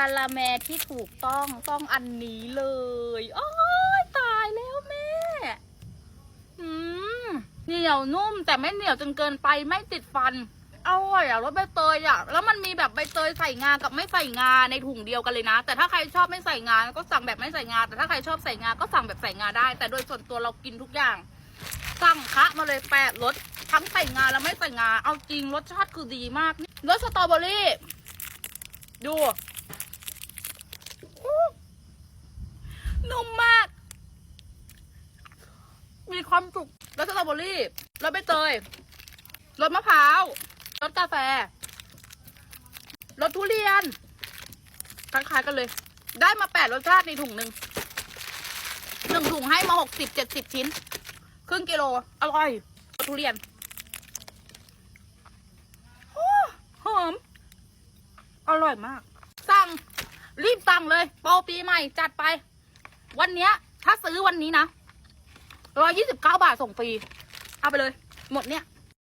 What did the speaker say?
กาลาแมที่ถูกต้องต้องอันนี้เลยโอ้ยตายแล้วแม่อืมเหนียวนุ่มแต่ไม่เหนียวจนเกินไปไม่ติดฟันอร่อยอะรสใบเตยอะแล้วมันมีแบบใบเตยใส่งากับไม่ใส่งาในถุงเดียวกันเลยนะ แต่ถ้าใครชอบไม่ใส่งาก็สั่งแบบไม่ใส่งาแต่ถ้าใครชอบใส่งาก็สั่งแบบใส่งาได้ แต่โดยส่วนตัวเรากินทุกอย่าง สั่งคะมาเลยแปดรสทั้งใส่งาและไม่ใส่งาเอาจริงรสชาติคือดีมากรสสตรอเบอรี่ ดูอู้ นุ่มมาก มีความสุขรสสตรอเบอรี่รสใบเตยรสมะพร้าวรสกาแฟรสทุเรียนคล้ายๆกันเลย ได้มาแปดรสชาติในถุงหนึ่งหนึ่งถุงให้มาหกสิบเจ็ดสิบชิ้น ครึ่งกิโล อร่อยรสทุเรียนโอ้หอม อร่อยมาก สั่ง รีบสั่งเลยโปรปีใหม่จัดไป วันเนี้ย ถ้าซื้อวันนี้นะร้อยยี่สิบเก้าบาทส่งฟรี เอาไปเลย หมดเนี่ย